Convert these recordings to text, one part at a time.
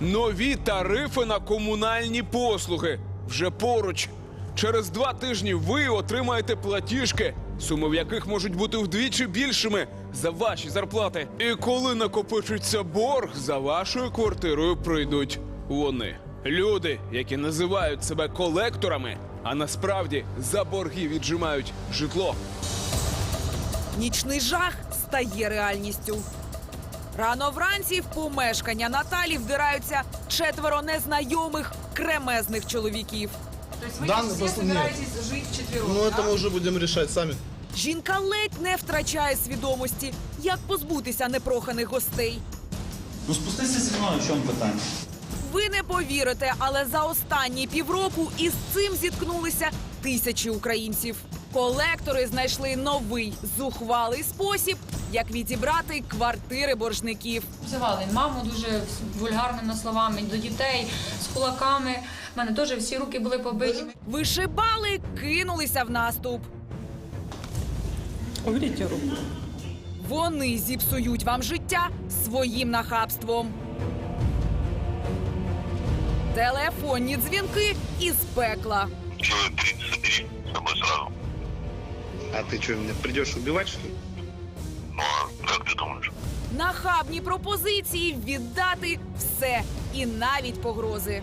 Нові тарифи на комунальні послуги вже поруч. Через два тижні ви отримаєте платіжки, суми в яких можуть бути вдвічі більшими за ваші зарплати. І коли накопичиться борг, за вашою квартирою прийдуть вони. Люди, які називають себе колекторами, а насправді за борги віджимають житло. Нічний жах стає реальністю. Рано вранці в помешкання Наталі вдираються четверо незнайомих кремезних чоловіків. То есть вы Да, все просто нет. собираетесь жить вчетвером, Ну, да? это мы уже будем решать сами. Жінка ледь не втрачає свідомості, як позбутися непроханих гостей. Ну спустися зі мною, в чому питання? Ви не повірите, але за останні півроку із цим зіткнулися тисячі українців. Колектори знайшли новий зухвалий спосіб, як відібрати квартири боржників. Обзивали маму дуже вульгарними словами до дітей з кулаками. У мене теж всі руки були побиті. Вишибали, кинулися в наступ. Вони зіпсують вам життя своїм нахабством. Телефонні дзвінки із пекла. Человек 30 собери с собой сразу. А ты что, меня придешь убивать, что ли? Ну а как ты думаешь? Нахабні пропозиції віддати все і навіть погрози.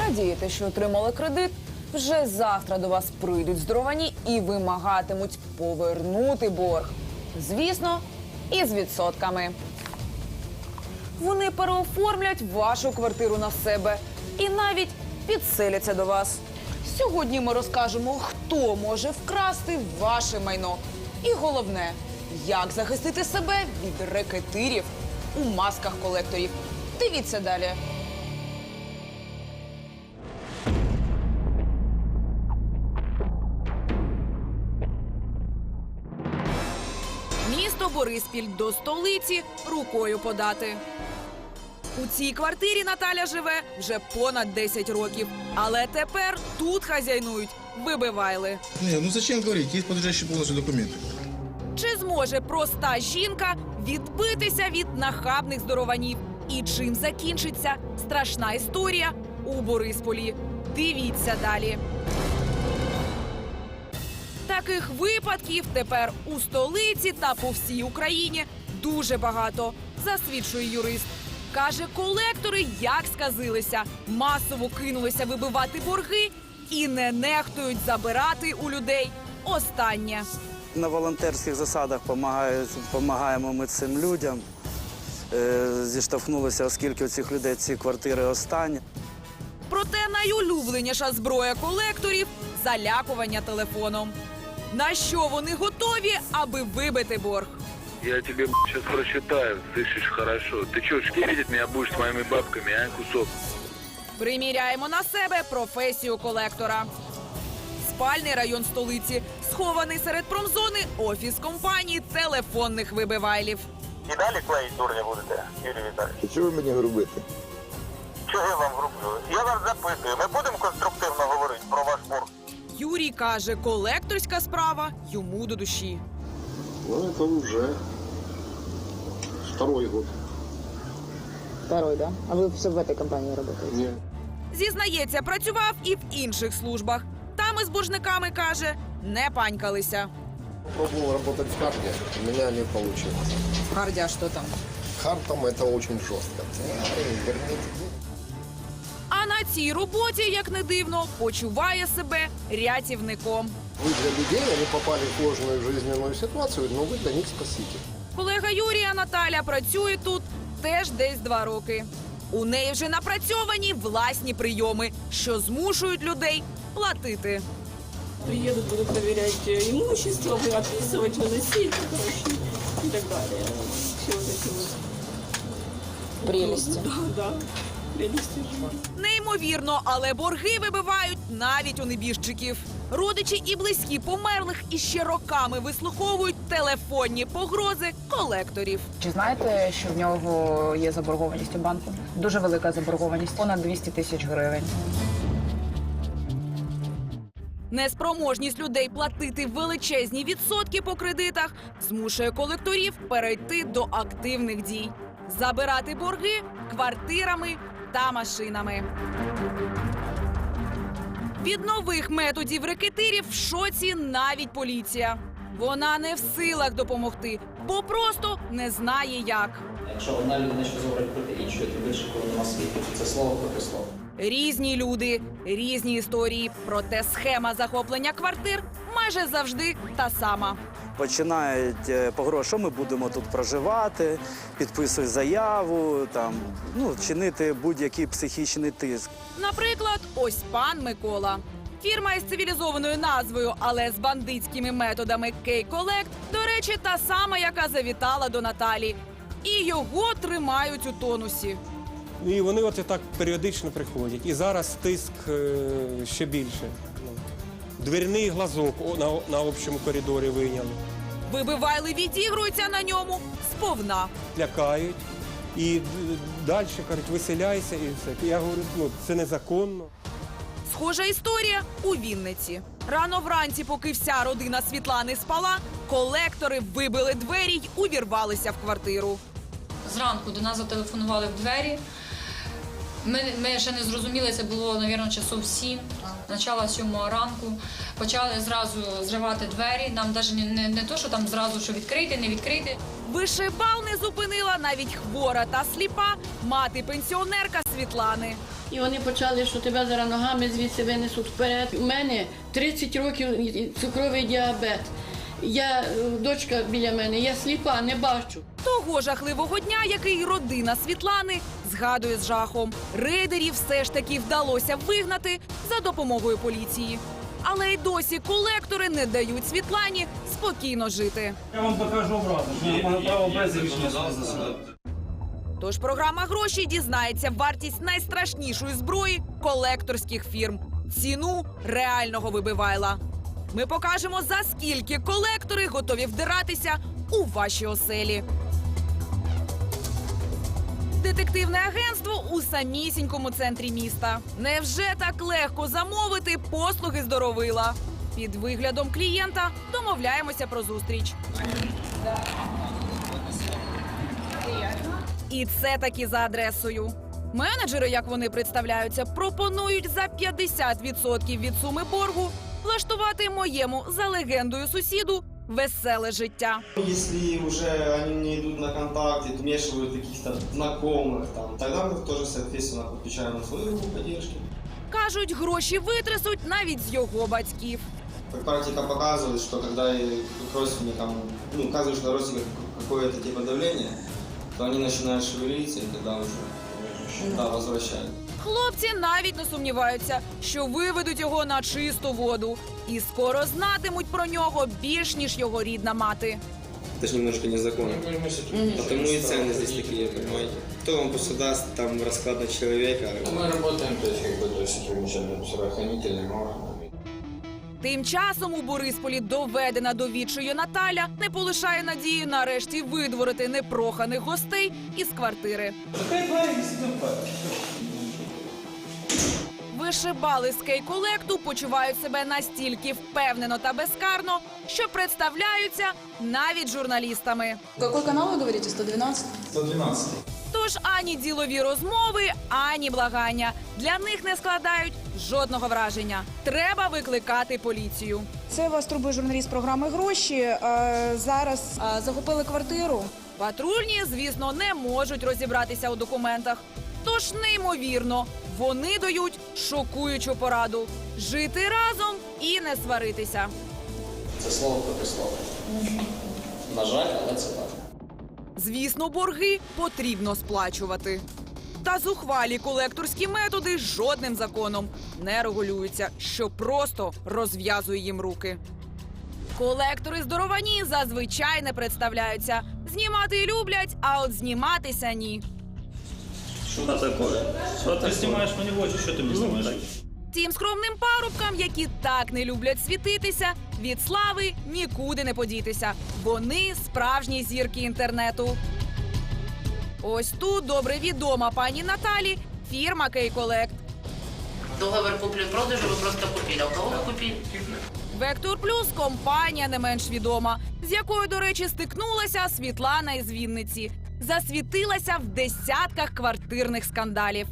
Радієте, що отримали кредит? Вже завтра до вас прийдуть здоровані і вимагатимуть повернути борг. Звісно, із відсотками. Вони переоформлять вашу квартиру на себе і навіть підселяться до вас. Сьогодні ми розкажемо, хто може вкрасти ваше майно. І головне, як захистити себе від рекетирів у масках колекторів. Дивіться далі. Місто Бориспіль до столиці рукою подати. У цій квартирі Наталя живе вже понад 10 років. Але тепер тут хазяйнують вибивайли. Не, ну зачем говорить? Есть подлежащие полностью документы. Чи зможе проста жінка відбитися від нахабних здорованів? І чим закінчиться страшна історія у Борисполі? Дивіться далі. Таких випадків тепер у столиці та по всій Україні дуже багато, засвідчує юрист. Каже, колектори як сказилися, масово кинулися вибивати борги і не нехтують забирати у людей останнє. На волонтерських засадах допомагаємо ми цим людям. Е, Зіштовхнулися, оскільки у цих людей ці квартири останні. Проте найулюбленіша зброя колекторів залякування телефоном. На що вони готові, аби вибити борг? Я тебе сейчас прочитаю, слышишь хорошо. Ты что, шкерить меня будешь с моими бабками, а, кусок? Приміряємо на себе професію колектора. Спальний район столиці, схований серед промзони офіс компанії телефонних вибивайлів. І далі клеїть дурня будете, Юрій Віталійович? Чого ви мені грубите? Чого я вам грублю? Я вас запитую, ми будемо конструктивно говорити про ваш борг? Юрій каже, колекторська справа йому до душі. Ну, это уже второй год. Второй, да? А вы все в этой компании работаете? Не. Зізнається, працював і в інших службах. Там із боржниками каже, не панькалися. Пробовал работать в карте, у меня не получилось. Гардя, что там? Хартом это очень жестко. Эй, верните деньги. А на цій роботі, як не дивно, почуває себе рятівником. Вы для людей, они попали в сложную жизненную ситуацию, но вы для них спаситель. Колега Юрія Наталя працює тут теж десь два роки. У неї вже напрацьовані власні прийоми, що змушують людей платити. Приеду, буду проверять э, имущество, буду отписывать, выносить, короче, и так далее. Все вот эти вот. Прелести. Да, да. Прелести жизни. Неймовірно, але борги вибивають навіть у небіжчиків. Родичі і близькі померлих іще роками вислуховують телефонні погрози колекторів. Чи знаєте, що в нього є заборгованість у банку? Дуже велика заборгованість, понад 200 тисяч гривень. Неспроможність людей платити величезні відсотки по кредитах змушує колекторів перейти до активних дій, забирати борги квартирами та машинами. Від нових методів рекетирів в шоці навіть поліція. Вона не в силах допомогти, бо просто не знає як. Якщо одна людина щось говорить проти іншої, то більше коли нема світу. це слово проти слова. Різні люди, різні історії. Проте схема захоплення квартир майже завжди та сама. Починають е, погрожувати, що ми будемо тут проживати, підписують заяву, там, ну, чинити будь-який психічний тиск. Наприклад, ось пан Микола. Фірма із цивілізованою назвою, але з бандитськими методами Кей-Колект, до речі, та сама, яка завітала до Наталі. І його тримають у тонусі. І вони от так періодично приходять. І зараз тиск е, ще більше. Дверний глазок на, на общому коридорі вийняли. Вибивайли відігруються на ньому сповна. Лякають. І далі кажуть, виселяйся і все. Я говорю, ну це незаконно. Схожа історія у Вінниці. Рано вранці, поки вся родина Світлани спала, колектори вибили двері й увірвалися в квартиру. Зранку до нас зателефонували в двері. Ми, ми ще не зрозуміли, це було, мабуть, часов 7, начало сьомого ранку. Почали зразу зривати двері. Нам навіть не, не, не то, що там зразу що відкрити, не відкрити. Вишибал не зупинила навіть хвора та сліпа мати пенсіонерка Світлани. І вони почали, що тебе зараз ногами звідси винесуть вперед. У мене 30 років цукровий діабет. Я е, дочка біля мене, я сліпа, не бачу. Того жахливого дня, який родина Світлани згадує з жахом. Рейдерів все ж таки вдалося вигнати за допомогою поліції. Але й досі колектори не дають Світлані спокійно жити. Я вам покажу обратно, що я право без рішення суду. Тож програма гроші дізнається вартість найстрашнішої зброї колекторських фірм ціну реального вибивайла. Ми покажемо за скільки колектори готові вдиратися у ваші оселі. Детективне агентство у самісінькому центрі міста. Невже так легко замовити послуги здоровила? Під виглядом клієнта домовляємося про зустріч. І це таки за адресою. Менеджери, як вони представляються, пропонують за 50% від суми боргу влаштувати моєму за легендою сусіду веселе життя. Если уже они не идут на контакт и вмешивают каких-то знакомых, там, тогда мы тоже, соответственно, подключаем на свою группу поддержки. Кажуть, гроші витрясуть навіть з його батьків. Как практика показывает, что когда и к родственникам, ну, указываешь на родственников какое-то типа давление, то они начинают шевелиться и тогда уже да, возвращают. Хлопці навіть не сумніваються, що виведуть його на чисту воду, і скоро знатимуть про нього більш ніж його рідна мати. Это же немножко незаконно. Потому и цены здесь такие, понимаете. Кто вам просто даст там расклад на человека? Мы работаем, то есть, как бы, то есть, сотрудничаем с правоохранительными органами. Тим часом у Борисполі доведена до відчаю Наталя не полишає надії нарешті видворити непроханих гостей із квартири. Закрий двері і сиди вперед. Вишибали з кейколекту почувають себе настільки впевнено та безкарно, що представляються навіть журналістами. Какой канал ви говорите? 112? 112. Тож ані ділові розмови, ані благання для них не складають жодного враження. Треба викликати поліцію. Це вас турбує журналіст програми гроші. Е, зараз е, захопили квартиру. Патрульні, звісно, не можуть розібратися у документах. Тож, неймовірно, вони дають шокуючу пораду жити разом і не сваритися. Це слово проти слова. На жаль, але це так. Звісно, борги потрібно сплачувати. Та зухвалі колекторські методи жодним законом не регулюються, що просто розв'язує їм руки. Колектори здоровані зазвичай не представляються. Знімати люблять, а от зніматися ні. Що таке? Що ти знімаєш мені в очі, що ти мені знімаєш? Тим скромним парубкам, які так не люблять світитися, від слави нікуди не подітися. Вони справжні зірки інтернету. Ось тут добре відома пані Наталі, фірма Кейколект. Договор купли-продажи вы просто купили. А у кого вы купили? Вектор Плюс компанія не менш відома, з якою, до речі, стикнулася Світлана із Вінниці. Засвітилася в десятках квартирних скандалів.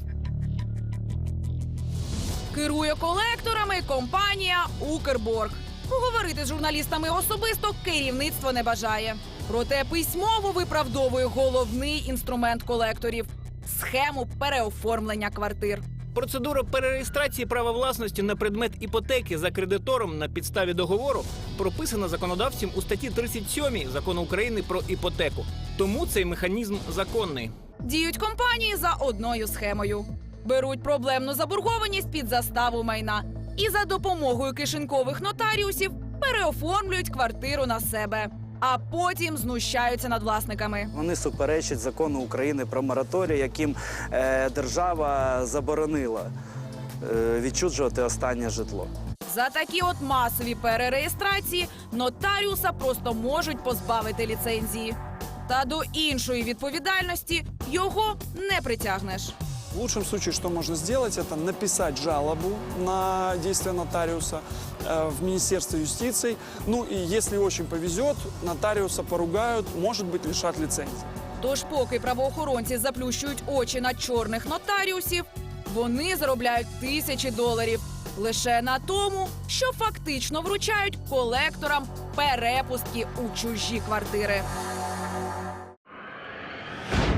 Керує колекторами компанія Укрборг. Поговорити з журналістами особисто керівництво не бажає. Проте письмово виправдовує головний інструмент колекторів схему переоформлення квартир. Процедура перереєстрації права власності на предмет іпотеки за кредитором на підставі договору прописана законодавцем у статті 37 закону України про іпотеку. Тому цей механізм законний. Діють компанії за одною схемою. Беруть проблемну заборгованість під заставу майна і за допомогою кишенькових нотаріусів переоформлюють квартиру на себе, а потім знущаються над власниками. Вони суперечать закону України про мораторій, яким е, держава заборонила е, відчуджувати останнє житло. За такі от масові перереєстрації нотаріуса просто можуть позбавити ліцензії. Та до іншої відповідальності його не притягнеш. В лучшем случае, что можно сделать, это написать жалобу на действия нотариуса э, в Министерство юстиции. Ну и если очень повезет, нотариуса поругают, может быть, лишат лицензии. Тож, поки правоохоронці заплющують очі на чорних нотаріусів, вони заробляють тисячі доларів лише на тому, що фактично вручають колекторам перепустки у чужі квартири.